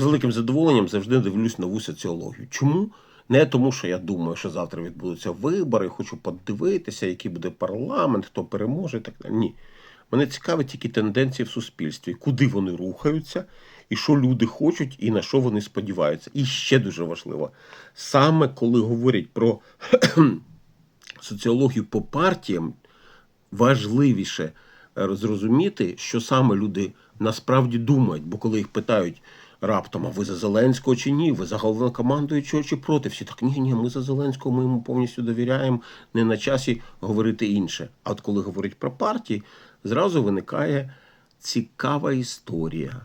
з великим задоволенням завжди дивлюсь нову соціологію. Чому? Не тому, що я думаю, що завтра відбудуться вибори, хочу подивитися, який буде парламент, хто переможе і так далі. Ні. Мене цікавить тільки тенденції в суспільстві, куди вони рухаються, і що люди хочуть, і на що вони сподіваються. І ще дуже важливо, саме коли говорять про соціологію по партіям, важливіше е, зрозуміти, що саме люди насправді думають. Бо коли їх питають раптом, а ви за Зеленського чи ні, ви за головнокомандуючого чи проти, всі так, ні, ні, ми за Зеленського, ми йому повністю довіряємо, не на часі говорити інше. А от коли говорять про партії, зразу виникає цікава історія.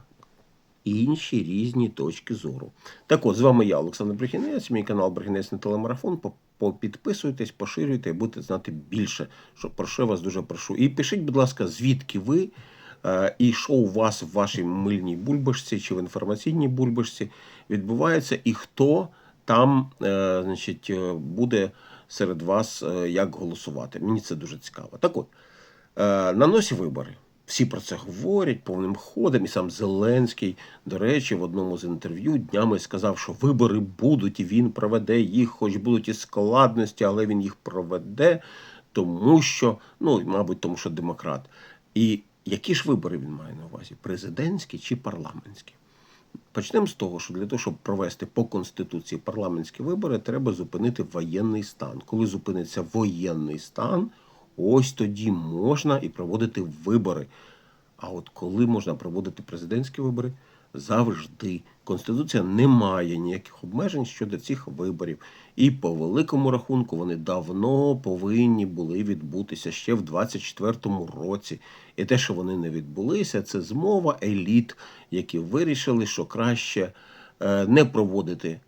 Інші різні точки зору. Так от, з вами я, Олександр Брехінець, мій канал Брехінець на телемарафон. По- по- Підписуйтесь, поширюйте і будете знати більше. Що, про що я вас дуже прошу. І пишіть, будь ласка, звідки ви і що у вас в вашій мильній бульбашці чи в інформаційній бульбашці відбувається, і хто там е, значить, е, буде серед вас е, як голосувати. Мені це дуже цікаво. Так от, е, на носі вибори. Всі про це говорять повним ходом. І сам Зеленський, до речі, в одному з інтерв'ю днями сказав, що вибори будуть, і він проведе їх, хоч будуть і складності, але він їх проведе, тому що, ну, мабуть, тому що демократ. І які ж вибори він має на увазі? Президентські чи парламентські? Почнемо з того, що для того, щоб провести по конституції парламентські вибори, треба зупинити воєнний стан. Коли зупиниться воєнний стан, ось тоді можна і проводити вибори. А от коли можна проводити президентські вибори, завжди конституція не має ніяких обмежень щодо цих виборів. І по великому рахунку вони давно повинні були відбутися ще в 24-му році. І те, що вони не відбулися, це змова еліт, які вирішили, що краще е, не проводити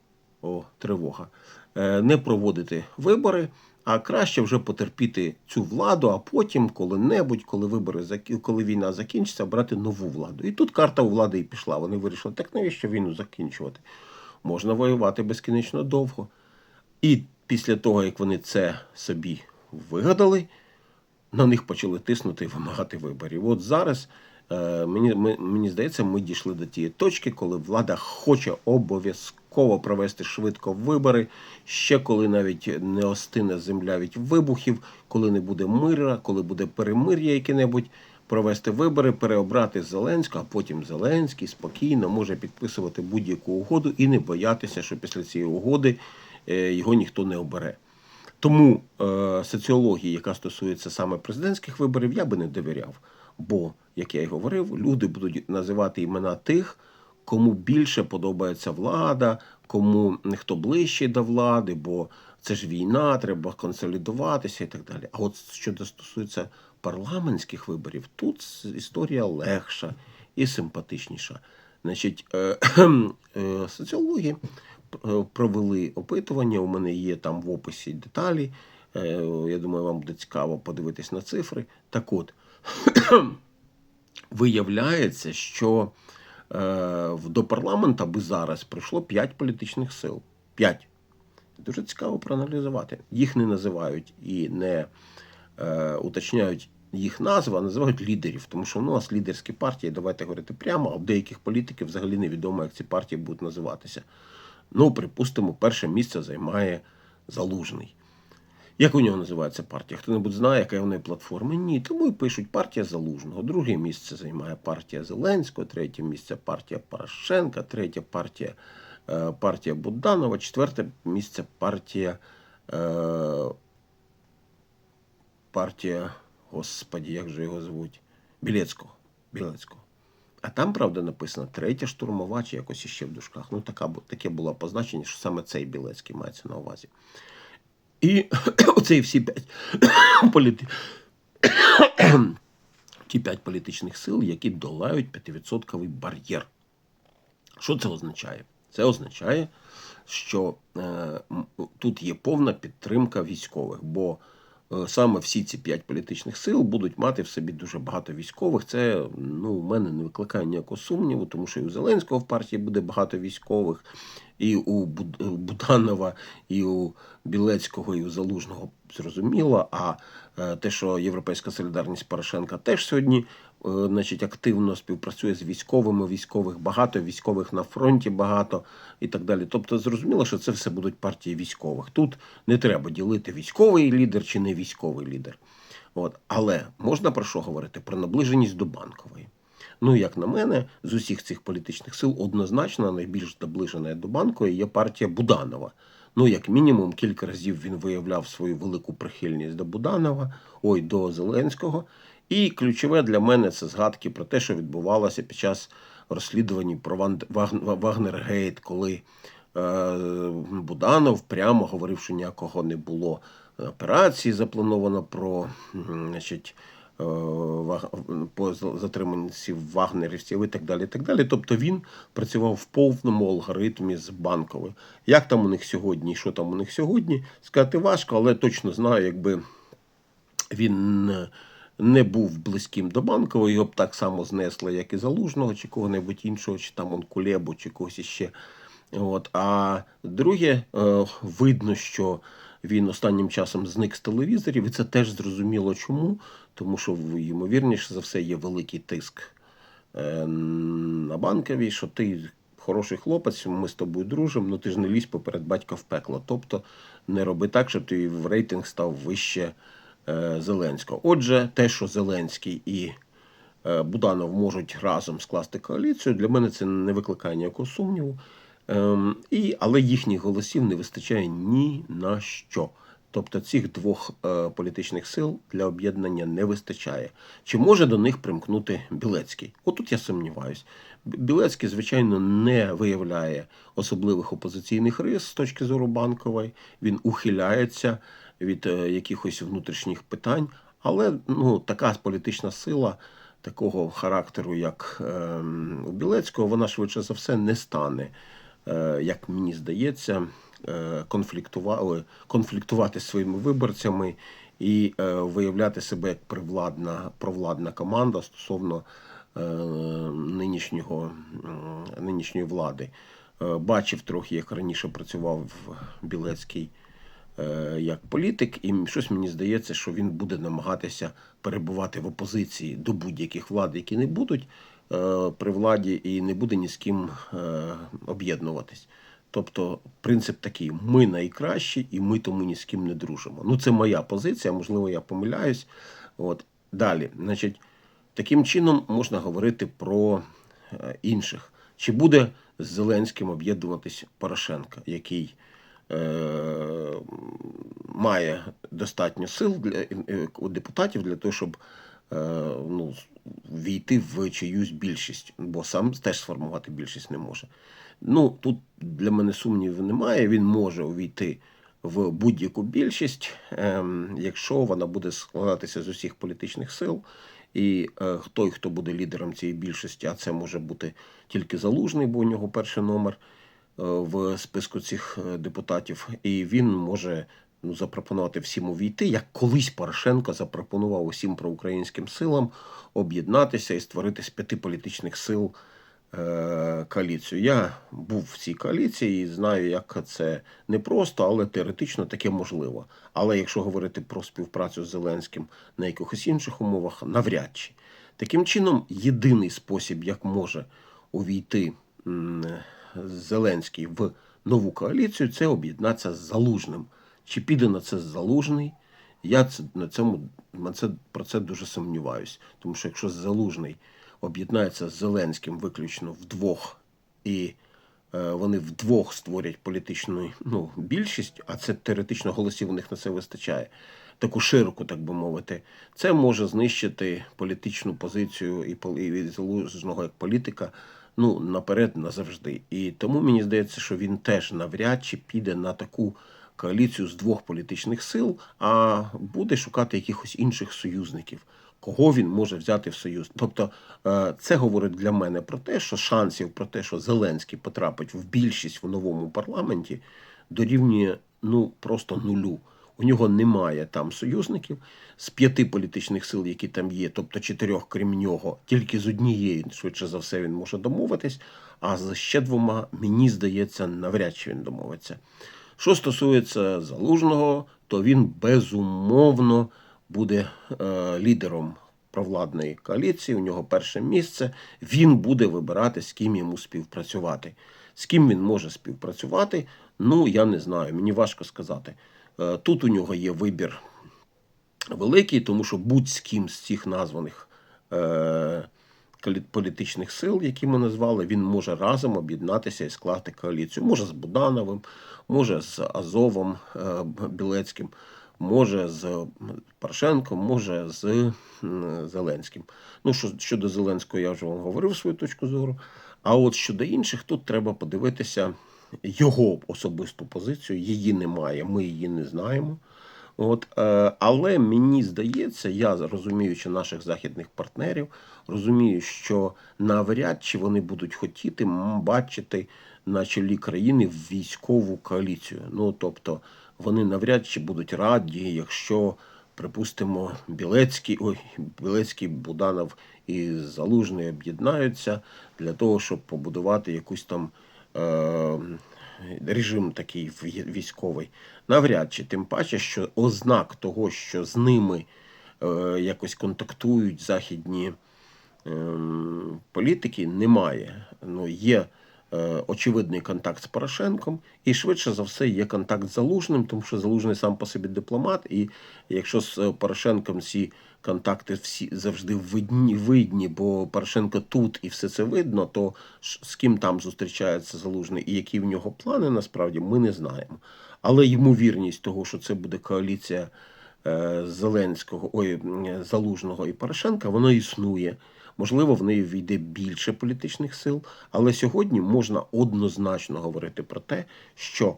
о, тривога, е, не проводити вибори. А краще вже потерпіти цю владу, а потім, коли-небудь, коли вибори коли війна закінчиться, брати нову владу. І тут карта у влади і пішла. Вони вирішили, так навіщо війну закінчувати? Можна воювати безкінечно довго. І після того, як вони це собі вигадали, на них почали тиснути і вимагати виборів. От зараз е, мені, мені здається, ми дійшли до тієї точки, коли влада хоче обов'язково провести швидко вибори, ще коли навіть не остине земля від вибухів, коли не буде мира, коли буде перемир'я яке-небудь. Провести вибори, переобрати Зеленського, а потім Зеленський спокійно може підписувати будь-яку угоду і не боятися, що після цієї угоди е, його ніхто не обере. Тому е, соціології, яка стосується саме президентських виборів, я би не довіряв. Бо, як я й говорив, люди будуть називати імена тих, кому більше подобається влада, кому хто ближче до влади, бо це ж війна, треба консолідуватися і так далі. А от що стосується парламентських виборів, тут історія легша і симпатичніша. Значить, е, е, соціологи е, провели опитування. У мене є там в описі деталі. Е, Я думаю, вам буде цікаво подивитись на цифри. Так от, виявляється, що до парламенту би зараз прийшло 5 політичних сил. 5. Дуже цікаво проаналізувати. Їх не називають і не е, уточняють їх назви, а називають лідерів. Тому що ну, у нас лідерські партії, давайте говорити прямо, а в деяких політиків взагалі невідомо, як ці партії будуть називатися. Ну, припустимо, перше місце займає Залужний. Як у нього називається партія? Хто-небудь знає, яка у неї платформа? Ні. Тому і пишуть партія Залужного. Друге місце займає партія Зеленського, третє місце партія Порошенка, третє партія, е, партія Буданова, четверте місце партія. Е, партія, господі, як же його звуть? Білецького. Білецького. А там, правда, написано третя штурмова чи якось іще в дужках. Ну, така, таке було позначення, що саме цей Білецький мається на увазі. І оці всі п'ять політи... ті п'ять політичних сил, які долають 5% бар'єр. Що це означає? Це означає, що е, тут є повна підтримка військових, бо е, саме всі ці п'ять політичних сил будуть мати в собі дуже багато військових. Це ну, у мене не викликає ніякого сумніву, тому що і у Зеленського в партії буде багато військових, і у Буданова, і у Білецького, і у Залужного зрозуміло. А е, те, що Європейська солідарність Порошенка теж сьогодні значить, активно співпрацює з військовими, військових багато, військових на фронті багато і так далі. Тобто, зрозуміло, що це все будуть партії військових. Тут не треба ділити військовий лідер чи не військовий лідер. От. Але можна про що говорити? Про наближеність до банкової. Ну, як на мене, з усіх цих політичних сил однозначно найбільш наближена до банкової є партія Буданова. Ну, як мінімум, кілька разів він виявляв свою велику прихильність до Буданова, ой, до Зеленського. І ключове для мене це згадки про те, що відбувалося під час розслідувань про Вагнергейт, коли е, Буданов прямо говорив, що ніякого не було операції, заплановано про значить, е, по затриманці вагнерівців і так далі. І так далі. Тобто він працював в повному алгоритмі з банковою. Як там у них сьогодні, що там у них сьогодні, сказати важко, але точно знаю, якби він не був близьким до банкової, його б так само знесли, як і залужного, чи кого-небудь іншого, чи там он Кулебу, чи когось іще. От. А друге, е, видно, що він останнім часом зник з телевізорів, і це теж зрозуміло чому, тому що ймовірніше за все є великий тиск е, на банковій, що ти хороший хлопець, ми з тобою дружимо, ну ти ж не лізь поперед батька в пекло. Тобто не роби так, щоб твій рейтинг став вище е, Зеленського. Отже, те, що Зеленський і е, Буданов можуть разом скласти коаліцію, для мене це не викликає ніякого сумніву. Ем, і, Але їхніх голосів не вистачає ні на що. Тобто цих двох е, політичних сил для об'єднання не вистачає. Чи може до них примкнути Білецький? Отут я сумніваюсь. Білецький, звичайно, не виявляє особливих опозиційних рис з точки зору банкової. Він ухиляється від е, якихось внутрішніх питань, але ну, така політична сила. Такого характеру, як е, у Білецького, вона швидше за все не стане як мені здається, е, конфліктували, конфліктувати зі своїми виборцями і е, виявляти себе як привладна, провладна команда стосовно нинішнього, нинішньої влади. Бачив трохи, як раніше працював Білецький як політик, і щось мені здається, що він буде намагатися перебувати в опозиції до будь-яких влад, які не будуть. Е, при владі і не буде ні з ким е, об'єднуватись. Тобто принцип такий: ми найкращі, і ми тому ні з ким не дружимо. Ну, це моя позиція, можливо, я помиляюсь. От. Далі, значить, таким чином можна говорити про е, інших. Чи буде з Зеленським об'єднуватись Порошенка, який е, має достатньо сил для у депутатів для того, щоб е, ну, війти в чиюсь більшість, бо сам теж сформувати більшість не може. Ну, Тут для мене сумнівів немає. Він може увійти в будь-яку більшість, ем, якщо вона буде складатися з усіх політичних сил. І е, той, хто буде лідером цієї більшості, а це може бути тільки залужний, бо у нього перший номер е, в списку цих е, депутатів, і він може ну, запропонувати всім увійти, як колись Порошенко запропонував усім проукраїнським силам об'єднатися і створити з п'яти політичних сил е, коаліцію. Я був в цій коаліції і знаю, як це непросто, але теоретично таке можливо. Але якщо говорити про співпрацю з Зеленським на якихось інших умовах, навряд чи. Таким чином, єдиний спосіб, як може увійти Зеленський в нову коаліцію, це об'єднатися з залужним. Чи піде на це залужний? Я це, на цьому на це, про це дуже сумніваюсь. Тому що якщо залужний об'єднається з Зеленським виключно вдвох, і е, вони вдвох створять політичну ну, більшість, а це теоретично голосів у них на це вистачає, таку широку, так би мовити, це може знищити політичну позицію і, і залужного як політика. Ну, наперед назавжди. І тому мені здається, що він теж навряд чи піде на таку коаліцію з двох політичних сил, а буде шукати якихось інших союзників, кого він може взяти в союз. Тобто е, це говорить для мене про те, що шансів про те, що Зеленський потрапить в більшість в новому парламенті, дорівнює ну просто нулю. У нього немає там союзників з п'яти політичних сил, які там є, тобто чотирьох, крім нього, тільки з однієї, швидше за все, він може домовитись. А з ще двома, мені здається, навряд чи він домовиться. Що стосується залужного, то він безумовно буде е, лідером провладної коаліції, у нього перше місце. Він буде вибирати, з ким йому співпрацювати. З ким він може співпрацювати, ну я не знаю, мені важко сказати. Е, Тут у нього є вибір великий, тому що будь-з ким з цих названих е, політичних сил, які ми назвали, він може разом об'єднатися і скласти коаліцію. Може з Будановим, може з Азовом е, Білецьким, може з Порошенком, може з Зеленським. Ну, що, щодо Зеленського, я вже вам говорив свою точку зору. А от щодо інших, тут треба подивитися його особисту позицію. Її немає, ми її не знаємо. От, е, але мені здається, я розуміючи наших західних партнерів, розумію, що навряд чи вони будуть хотіти бачити на чолі країни військову коаліцію. Ну тобто вони навряд чи будуть раді, якщо, припустимо, Білецький, ой, Білецький, Буданов і Залужний об'єднаються для того, щоб побудувати якусь там. Е, режим такий військовий. Навряд чи тим паче, що ознак того, що з ними е, якось контактують західні ем, політики, немає. Ну, є очевидний контакт з Порошенком, і швидше за все є контакт з Залужним, тому що Залужний сам по собі дипломат, і якщо з е, Порошенком ці контакти всі завжди видні, видні, бо Порошенко тут і все це видно, то з ким там зустрічається Залужний і які в нього плани, насправді ми не знаємо. Але ймовірність того, що це буде коаліція е, Зеленського, ой, Залужного і Порошенка, воно існує. Можливо, в неї війде більше політичних сил, але сьогодні можна однозначно говорити про те, що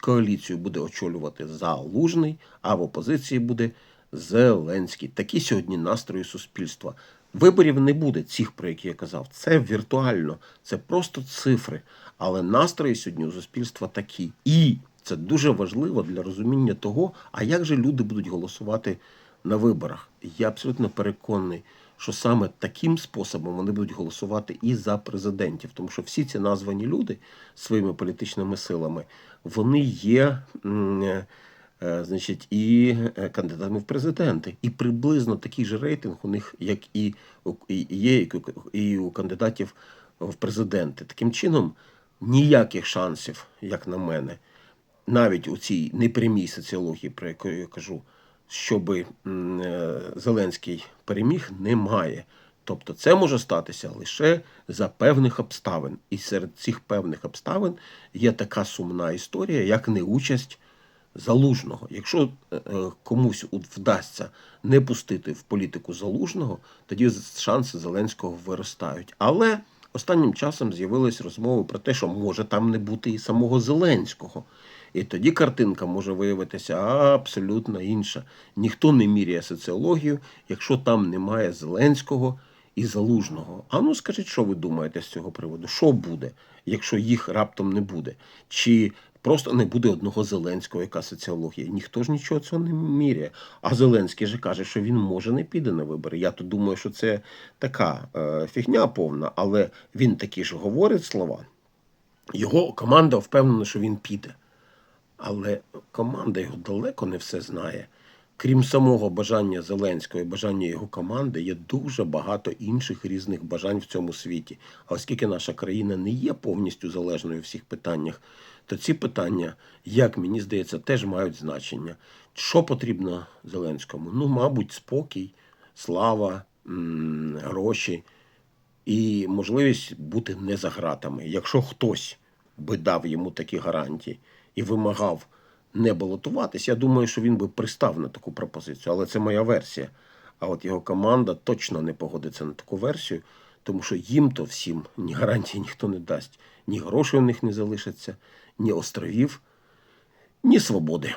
коаліцію буде очолювати Залужний, а в опозиції буде Зеленський. Такі сьогодні настрої суспільства. Виборів не буде цих, про які я казав. Це віртуально, це просто цифри. Але настрої сьогодні у суспільства такі. І це дуже важливо для розуміння того, а як же люди будуть голосувати на виборах. Я абсолютно переконаний, що саме таким способом вони будуть голосувати і за президентів, тому що всі ці названі люди своїми політичними силами вони є. е, е, Значить, і е, кандидатами в президенти, і приблизно такий же рейтинг у них, як і є і у кандидатів в президенти. Таким чином, ніяких шансів, як на мене, навіть у цій непрямій соціології, про яку я кажу, щоб Зеленський переміг, немає. Тобто це може статися лише за певних обставин. І серед цих певних обставин є така сумна історія, як неучасть залужного. Якщо е, е, комусь вдасться не пустити в політику залужного, тоді шанси Зеленського виростають. Але останнім часом з'явились розмови про те, що може там не бути і самого Зеленського. І тоді картинка може виявитися абсолютно інша. Ніхто не міряє соціологію, якщо там немає Зеленського і Залужного. А ну скажіть, що ви думаєте з цього приводу? Що буде, якщо їх раптом не буде? Чи просто не буде одного Зеленського, яка соціологія? Ніхто ж нічого цього не міряє. А Зеленський же каже, що він може не піде на вибори. Я то думаю, що це така е, фігня повна, але він такі ж говорить слова. Його команда впевнена, що він піде. Але команда його далеко не все знає. Крім самого бажання Зеленського і бажання його команди, є дуже багато інших різних бажань в цьому світі. А оскільки наша країна не є повністю залежною в всіх питаннях, то ці питання, як мені здається, теж мають значення. Що потрібно Зеленському? Ну, мабуть, спокій, слава, гроші і можливість бути не за гратами. Якщо хтось би дав йому такі гарантії і вимагав не балотуватись, я думаю, що він би пристав на таку пропозицію. Але це моя версія. А от його команда точно не погодиться на таку версію, тому що їм то всім ні гарантії ніхто не дасть, ні грошей у них не залишиться, ні островів, ні свободи.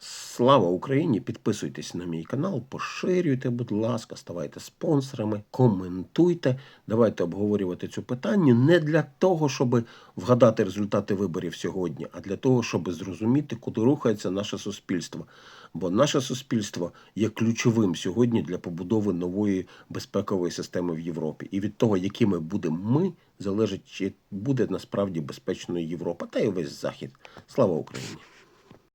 Слава Україні! Підписуйтесь на мій канал, поширюйте, будь ласка, ставайте спонсорами, коментуйте. Давайте обговорювати цю питання не для того, щоб вгадати результати виборів сьогодні, а для того, щоб зрозуміти, куди рухається наше суспільство. Бо наше суспільство є ключовим сьогодні для побудови нової безпекової системи в Європі. І від того, якими будемо ми, залежить, чи буде насправді безпечною Європа та й весь Захід. Слава Україні!